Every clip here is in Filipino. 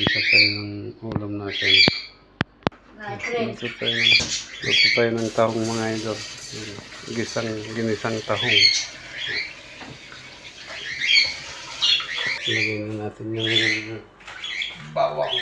Gisa tayo ng ulam natin. Luto tayo ng, luto tayo ng tahong mga idol. Gisang, ginisang tahong. Lagyan na natin yung bawang.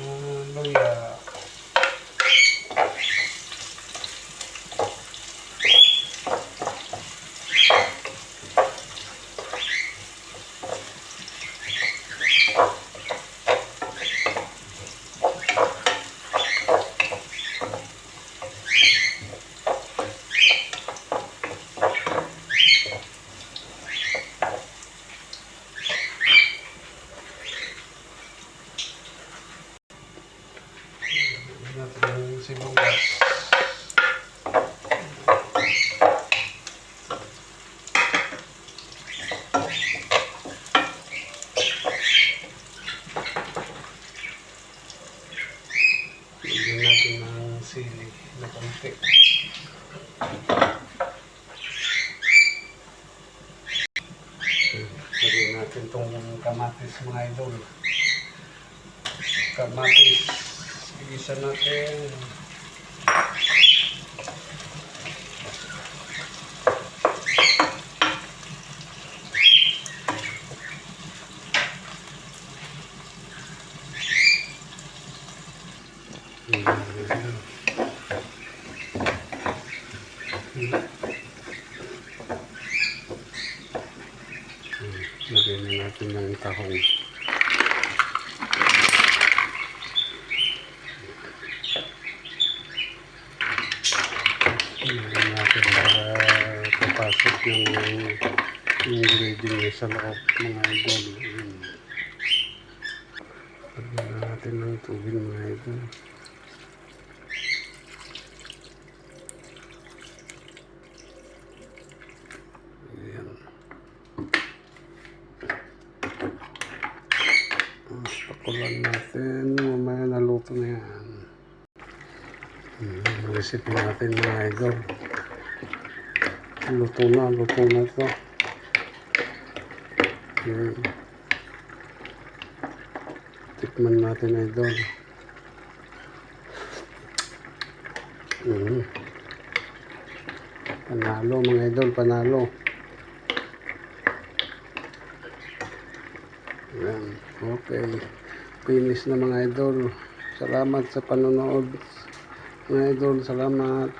Ah, luya. Lagyan natin yung sibuyas. Lagyan natin ng sili na konti. Lagyan natin itong kamatis mga idol. Kamatis. Igisa natin. Lagyan na natin ng tahong. Lagyan natin para papasok yung ingredient niya sa loob mga idol. Na natin ng tubig mga idol. Pakulan natin. Mamaya naluto na yan. Hmm, recipe natin mga idol. Luto na, luto na ito. Yan. Tikman natin idol. Mm. Panalo mga idol, panalo. Yan. Okay. Finish na mga idol. Salamat sa panonood. Mga idol, salamat.